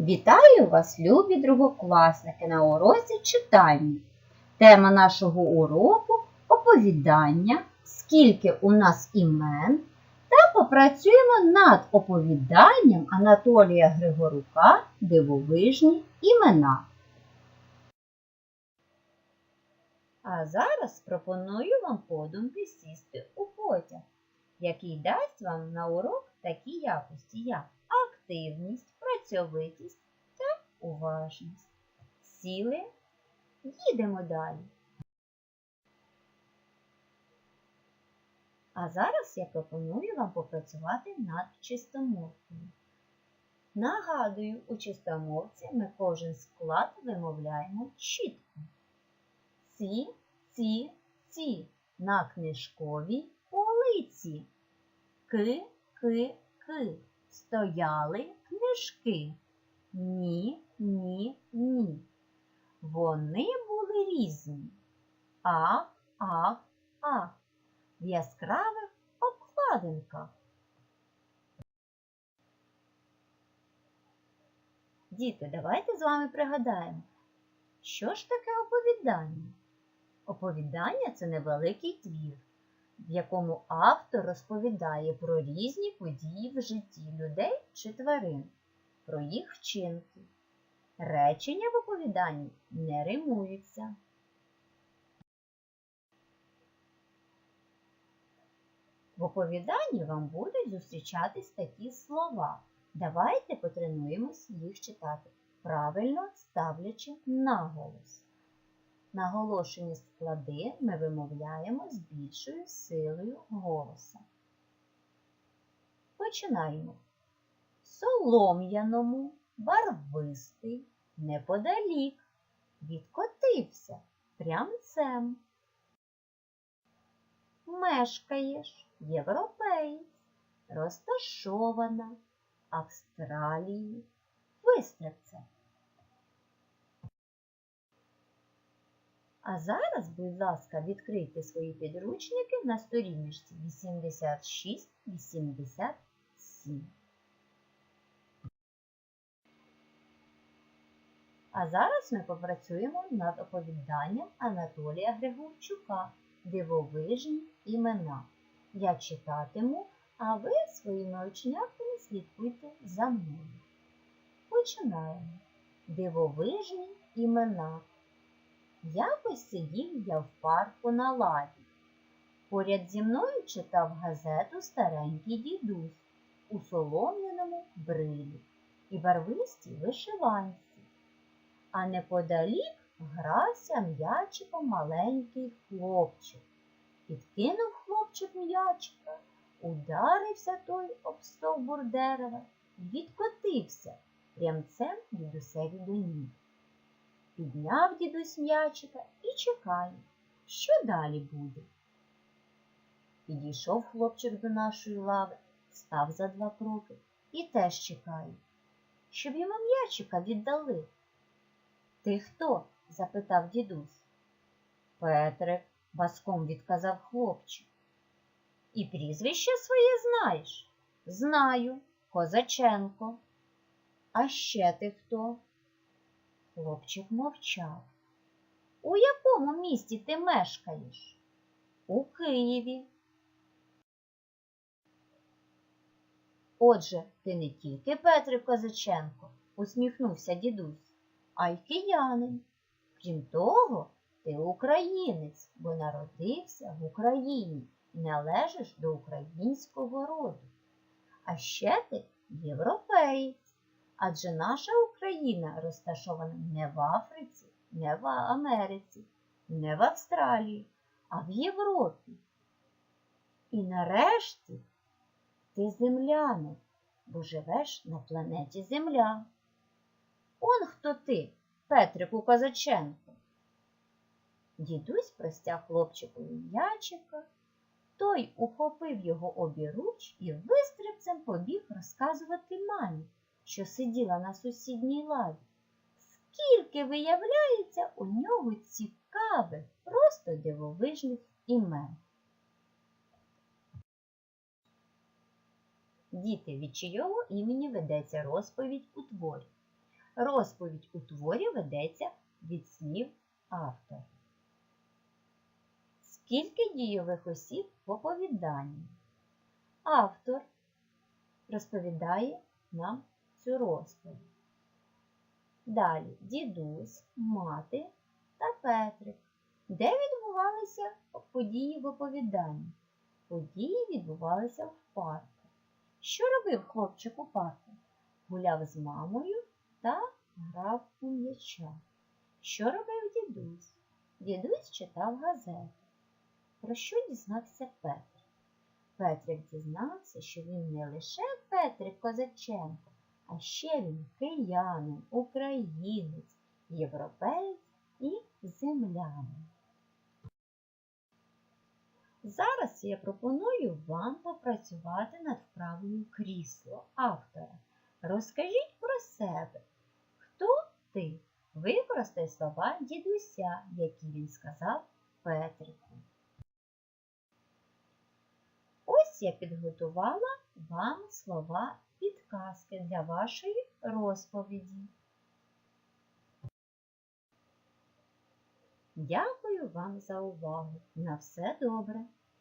Вітаю вас, любі другокласники, на уроці читання. Тема нашого уроку оповідання, скільки у нас імен, та попрацюємо над оповіданням Анатолія Григорука Дивовижні імена. А зараз пропоную вам подумки сісти у потяг, який дасть вам на урок такі якості, як активність, працьовитість та уважність. Сіли, їдемо далі. А зараз я пропоную вам попрацювати над чистомовкою. Нагадую, у чистомовці ми кожен склад вимовляємо чітко. Ці, ці, ці на книжковій полиці. Ки, ки, ки. Стояли книжки. Ні, ні, ні. Вони були різні. А, а, а. В яскравих обкладинках. Діти, давайте з вами пригадаємо, що ж таке оповідання? Оповідання це невеликий твір, в якому автор розповідає про різні події в житті людей чи тварин, про їх вчинки. Речення в оповіданні не римуються. В оповіданні вам будуть зустрічатись такі слова. Давайте потренуємось їх читати, правильно ставлячи наголос. Наголошені склади ми вимовляємо з більшою силою голоса. Починаємо. Солом'яному, барвистий, неподалік, відкотився прямцем. Мешкаєш, європеєць, розташована Австралії, вистрибце. А зараз, будь ласка, відкрийте свої підручники на сторіночці 86-87. А зараз ми попрацюємо над оповіданням Анатолія Григорчука Дивовижні імена. Я читатиму, а ви своїми очнятками слідкуйте за мною. Починаємо. Дивовижні імена. Якось сидів я в парку на лаві. Поряд зі мною читав газету старенький дідусь у солом'яному брилі і барвистій вишиванці. А неподалік грався м'ячиком маленький хлопчик. Підкинув хлопчик м'ячика, ударився той об стовбур дерева і відкотився прямцем дідусеві до ніг. Підняв дідусь м'ячика і чекає, що далі буде. Підійшов хлопчик до нашої лави, став за два кроки і теж чекає, щоб йому м'ячика віддали. Ти хто? запитав дідусь. Петрик, баском відказав хлопчик. І прізвище своє знаєш? Знаю, Козаченко. А ще ти хто? Хлопчик мовчав. У якому місті ти мешкаєш? У Києві. Отже, ти не тільки Петрик Козаченко, усміхнувся дідусь, а й киянин. Крім того, ти українець, бо народився в Україні і належиш до українського роду. А ще ти європеєць, адже наша Україна розташована не в Африці, не в Америці, не в Австралії, а в Європі. І нарешті ти землянин, бо живеш на планеті Земля. Он хто ти, Петрику Козаченко? Дідусь простяг хлопчикові м'ячика, той ухопив його обіруч і вистрибцем побіг розказувати мамі, що сиділа на сусідній лаві. Скільки виявляється у нього цікавих, просто дивовижних імен. Діти, від чийого імені ведеться розповідь у творі. Розповідь у творі ведеться від слів автора. Скільки дійових осіб в оповіданні? Автор розповідає нам цю розповідь. Далі дідусь, мати та Петрик. Де відбувалися події в оповіданні? Події відбувалися в парку. Що робив хлопчик у парку? Гуляв з мамою та грав у м'яча. Що робив дідусь? Дідусь читав газету. Про що дізнався Петр? Петрик дізнався, що він не лише Петрик Козаченко, а ще він киянин, українець, європеєць і землянин. Зараз я пропоную вам попрацювати над вправою крісло автора. Розкажіть про себе. Хто ти? Використай слова дідуся, які він сказав Петрику. Ось я підготувала вам слова підказки для вашої розповіді. Дякую вам за увагу. На все добре!